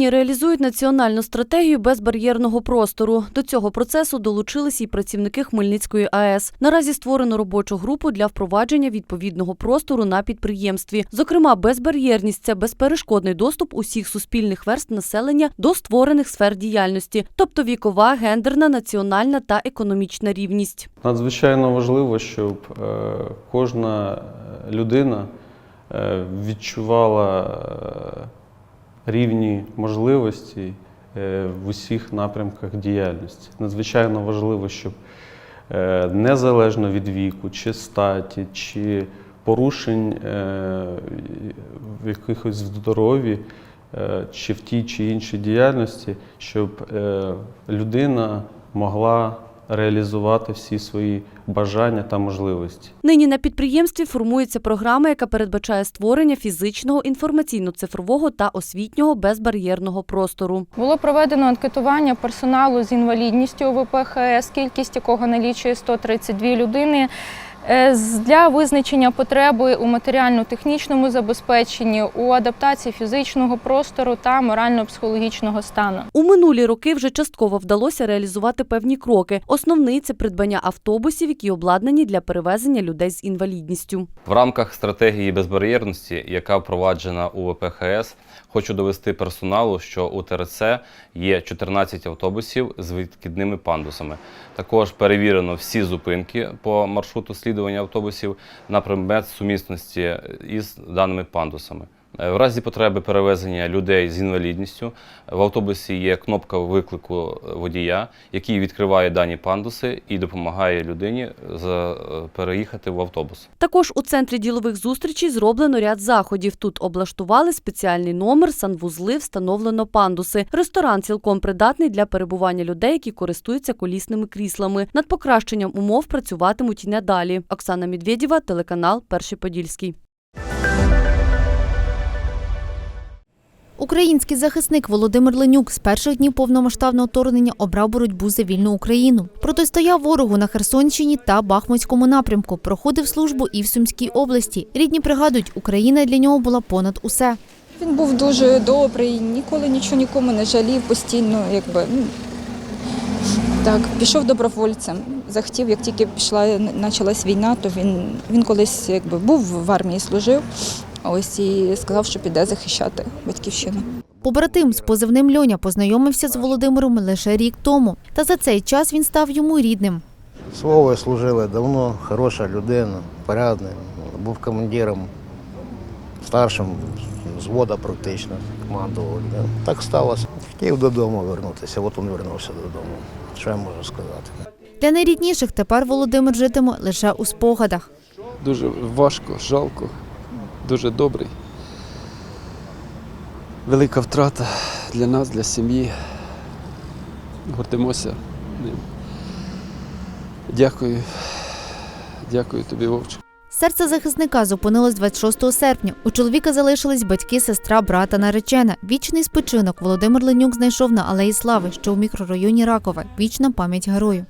Нині реалізують національну стратегію безбар'єрного простору. До цього процесу долучились і працівники Хмельницької АЕС. Наразі створено робочу групу для впровадження відповідного простору на підприємстві. Зокрема, безбар'єрність це безперешкодний доступ усіх суспільних верст населення до створених сфер діяльності, тобто вікова, гендерна, національна та економічна рівність. Надзвичайно важливо, щоб е, кожна е, людина е, відчувала рівні можливості е, в усіх напрямках діяльності. Надзвичайно важливо, щоб е, незалежно від віку, чи статі, чи порушень е, в якихось здоров'ї, чи в тій чи іншій діяльності, щоб людина могла реалізувати всі свої бажання та можливості. Нині на підприємстві формується програма, яка передбачає створення фізичного, інформаційно-цифрового та освітнього безбар'єрного простору. Було проведено анкетування персоналу з інвалідністю ВПХС, кількість якого налічує 132 людини. Е, Для визначення потреби у матеріально-технічному забезпеченні, у адаптації фізичного простору та морально-психологічного стану. У минулі роки вже частково вдалося реалізувати певні кроки. Основний це придбання автобусів, які обладнані для перевезення людей з інвалідністю. В рамках стратегії безбар'єрності, яка впроваджена у ВПХС, хочу довести персоналу, що у ТРЦ є 14 автобусів з відкидними пандусами. Також перевірено всі зупинки по маршруту слідування автобусів на предмет сумісності із даними пандусами. Е, В разі потреби перевезення людей з інвалідністю в автобусі є кнопка виклику водія, який відкриває дані пандуси і допомагає людині е, переїхати в автобус. Також у центрі ділових зустрічей зроблено ряд заходів. Тут облаштували спеціальний номер, санвузли, встановлено пандуси. Ресторан цілком придатний для перебування людей, які користуються колісними кріслами. Над покращенням умов працюватимуть і надалі. Оксана Медведєва, телеканал Перший Подільський. Український захисник Володимир Ленюк з перших днів повномасштабного вторгнення обрав боротьбу за вільну Україну. Протистояв ворогу на Херсонщині та Бахмутському напрямку. Проходив службу і в Сумській області. Рідні пригадують, Україна для нього була понад усе. Він був дуже добрий, ніколи нічого нікому не жалів, постійно, якби ну, так, пішов добровольцем. Захотів, як тільки пішла, почалась війна, то він, він колись якби був в армії, служив. Ось і сказав, що піде захищати батьківщину. Побратим з позивним Льоня познайомився з Володимиром лише рік тому. Та за цей час він став йому рідним. Слово служили давно, хороша людина, порядний. Був командиром, старшим звода практично, командував. Так сталося. Хотів додому вернутися, от він вернувся додому. Що я можу сказати? Для найрідніших тепер Володимир житиме лише у спогадах. Дуже важко, жалко, дуже добрий. Велика втрата для нас, для сім'ї. Гордимося ним. Дякую. Дякую тобі, Вовчик. Серце захисника зупинилось 26 серпня. У чоловіка залишились батьки, сестра, брата, наречена. Вічний спочинок Володимир Ленюк знайшов на Алеї Слави, що у мікрорайоні Ракове. Вічна пам'ять герою.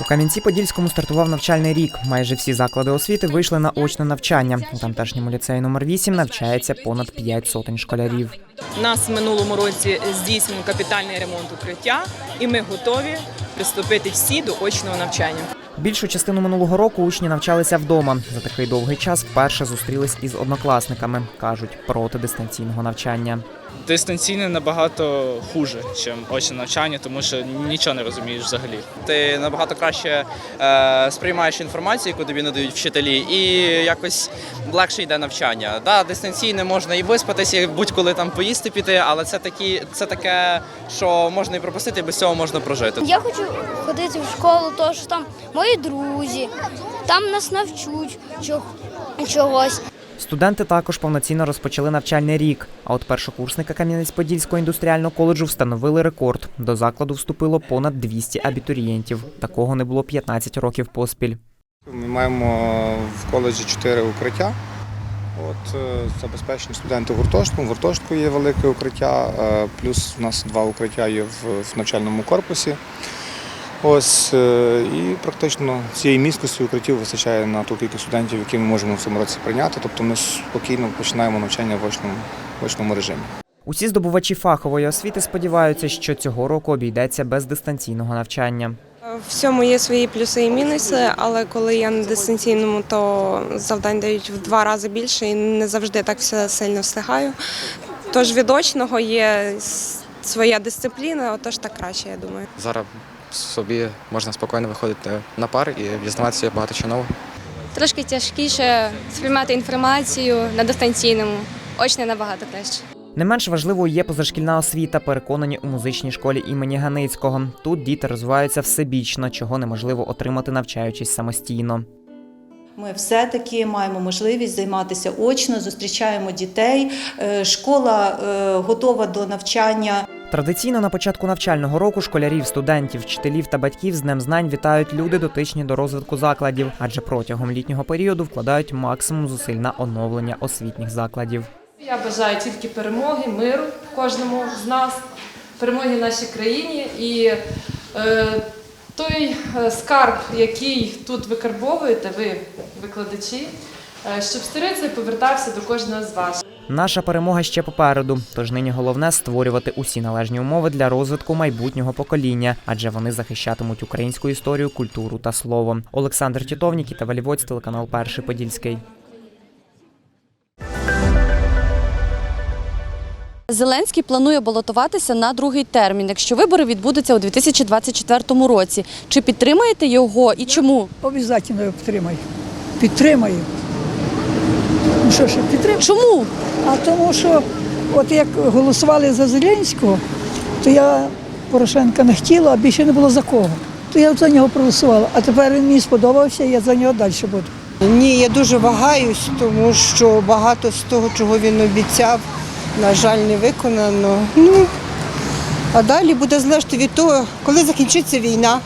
У Кам'янці-Подільському стартував навчальний рік. Майже всі заклади освіти вийшли на очне навчання. У тамтешньому ліцеї номер 8 навчається понад 5 сотень школярів. У нас в минулому році здійснено капітальний ремонт укриття, і ми готові приступити всі до очного навчання. Більшу частину минулого року учні навчалися вдома. За такий довгий час вперше зустрілись із однокласниками. кажуть проти дистанційного навчання. Дистанційне набагато хуже, ніж очне навчання, тому що нічого не розумієш взагалі. Ти набагато краще е, сприймаєш інформацію, яку тобі надають вчителі, і якось легше йде навчання. Да, дистанційне можна і виспатися, і будь-коли там поїсти піти, але це такі, це таке, що можна і пропустити, і без цього можна прожити. Я хочу ходити в школу, тому що там мої друзі, там нас навчуть чог- чогось. Студенти також повноцінно розпочали навчальний рік. А от першокурсника Кам'янець-Подільського індустріального коледжу встановили рекорд. До закладу вступило понад 200 абітурієнтів. Такого не було 15 років поспіль. Ми маємо в коледжі чотири укриття. От, е, забезпечені студенти гуртожитком. В гуртожитку є велике укриття, е, плюс у нас два укриття є в навчальному корпусі. Ось е, і практично цієї місткості укриттів вистачає на ту кількість студентів, які ми можемо в цьому році прийняти. Тобто ми спокійно починаємо навчання в очному, в очному режимі. Усі здобувачі фахової освіти сподіваються, що цього року обійдеться без дистанційного навчання. В всьому є свої плюси і мінуси, але коли я на дистанційному, то завдань дають в два рази більше і не завжди так все сильно встигаю. Тож від очного є своя дисципліна, отож так краще, я думаю. Зараз собі можна спокійно виходити на пар і дізнаватися багато чого нового. Трошки тяжкіше сприймати інформацію на дистанційному. Очне набагато краще. Не менш важливою є позашкільна освіта, переконані у музичній школі імені Ганицького. Тут діти розвиваються всебічно, чого неможливо отримати, навчаючись самостійно. Ми все-таки маємо можливість займатися очно, зустрічаємо дітей. Е, Школа е, готова до навчання. Традиційно на початку навчального року школярів, студентів, вчителів та батьків з Днем знань вітають люди, дотичні до розвитку закладів, адже протягом літнього періоду вкладають максимум зусиль на оновлення освітніх закладів. Я бажаю тільки перемоги, миру кожному з нас, перемоги нашій країні і е, той е, скарб, який тут викарбовуєте, ви, викладачі, е, щоб старий цей повертався до кожного з вас. Наша перемога ще попереду, тож нині головне створювати усі належні умови для розвитку майбутнього покоління, адже вони захищатимуть українську історію, культуру та слово. Олександр Тітовнік та Валівоць, телеканал Перший Подільський. Зеленський планує балотуватися на другий термін, якщо вибори відбудуться у 2024 році. Чи підтримаєте його і чому? Обов'язково підтримаю. Підтримаю. Що ж, підтримаю. Чому? А тому що, от як голосували за Зеленського, то я Порошенка не хотіла, а більше не було за кого. То я за нього проголосувала. А тепер він мені сподобався, я за нього далі буду. Ні, я дуже вагаюсь, тому що багато з того, чого він обіцяв, на жаль, не виконано. Ну, а далі буде залежати від того, коли закінчиться війна,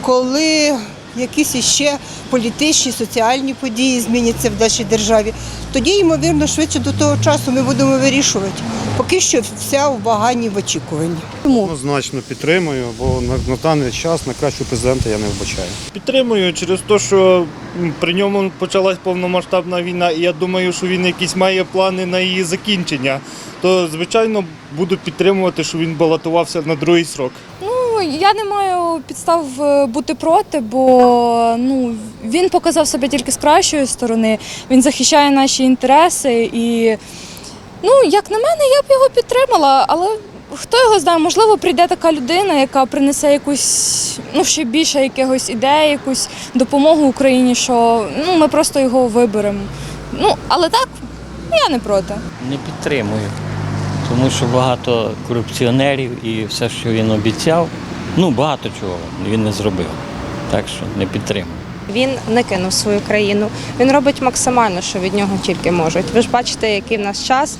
коли якісь іще політичні, соціальні події зміняться в нашій державі. Тоді, ймовірно, швидше до того часу ми будемо вирішувати. Поки що вся в ваганні в очікуванні. Однозначно підтримую, бо на, на даний час на кращого президента я не вбачаю. Підтримую через те, що при ньому почалась повномасштабна війна, і я думаю, що він якісь має плани на її закінчення. То, звичайно, буду підтримувати, що він балотувався на другий срок. Я не маю підстав е, бути проти, бо ну, він показав себе тільки з кращої сторони. Він захищає наші інтереси і, ну, як на мене, я б його підтримала, але хто його знає, можливо, прийде така людина, яка принесе якусь, ну, ще більше якихось ідей, якусь допомогу Україні, що ну, ми просто його виберемо. Ну, але так, я не проти. Не підтримую, тому що багато корупціонерів і все, що він обіцяв, ну багато чого він не зробив. Так що не підтримую. Він не кинув свою країну. Він робить максимально, що від нього тільки можуть. Ви ж бачите, який в нас час.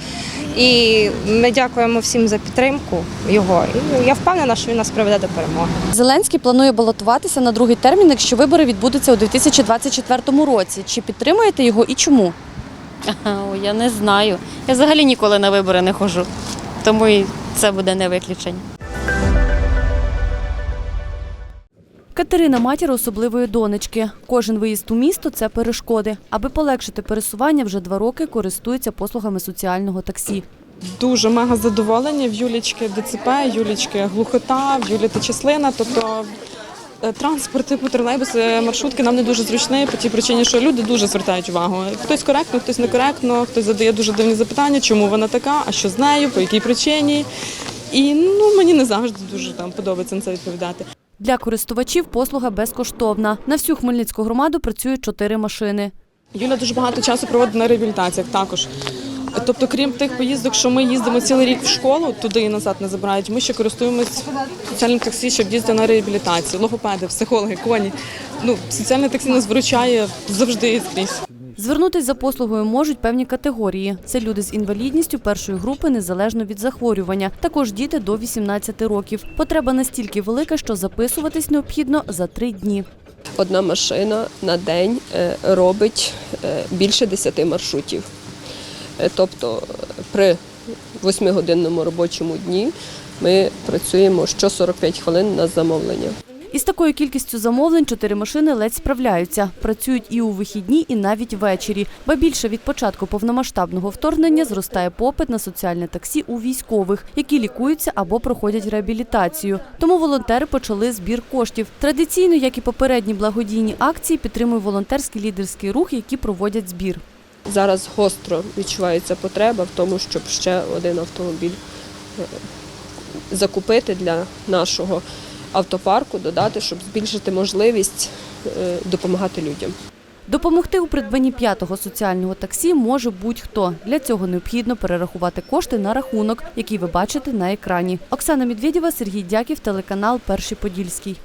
І ми дякуємо всім за підтримку його. І я впевнена, що він нас приведе до перемоги. Зеленський планує балотуватися на другий термін, якщо вибори відбудуться у 2024 році. Чи підтримуєте його і чому? О, я не знаю. Я взагалі ніколи на вибори не ходжу, тому і це буде не виключення. Катерина матір особливої донечки. Кожен виїзд у місто це перешкоди. Аби полегшити пересування, вже два роки користується послугами соціального таксі. Дуже мега задоволення в Юлічки ДЦП, Юлічки глухота, в Юлі числина. Тобто транспорт, типу тролейбуси, маршрутки нам не дуже зручні по тій причині, що люди дуже звертають увагу. Хтось коректно, хтось некоректно, хтось задає дуже дивні запитання, чому вона така, а що з нею, по якій причині. І ну мені не завжди дуже там подобається на це відповідати. Для користувачів послуга безкоштовна. На всю Хмельницьку громаду працюють чотири машини. Юля дуже багато часу проводить на реабілітаціях також. Тобто, крім тих поїздок, що ми їздимо цілий рік в школу, туди і назад не забирають. Ми ще користуємось соціальним таксі, щоб їздити на реабілітацію, логопеди, психологи, коні. Ну, соціальне таксі нас виручає завжди і скрізь. Звернутись за послугою можуть певні категорії. Це люди з інвалідністю першої групи незалежно від захворювання. Також діти до 18 років. Потреба настільки велика, що записуватись необхідно за три дні. Одна машина на день е, робить е, більше 10 маршрутів. Е, Тобто при 8-годинному робочому дні ми працюємо що 45 хвилин на замовлення. Із такою кількістю замовлень чотири машини ледь справляються. Працюють і у вихідні, і навіть ввечері. Ба більше від початку повномасштабного вторгнення зростає попит на соціальне таксі у військових, які лікуються або проходять реабілітацію. Тому волонтери почали збір коштів. Традиційно, як і попередні благодійні акції, підтримує волонтерський лідерський рух, які проводять збір. Зараз гостро відчувається потреба в тому, щоб ще один автомобіль е, закупити для нашого автопарку, додати, щоб збільшити можливість е, допомагати людям. Допомогти у придбанні п'ятого соціального таксі може будь-хто. Для цього необхідно перерахувати кошти на рахунок, який ви бачите на екрані. Оксана Медведєва, Сергій Дяків, телеканал Перший Подільський.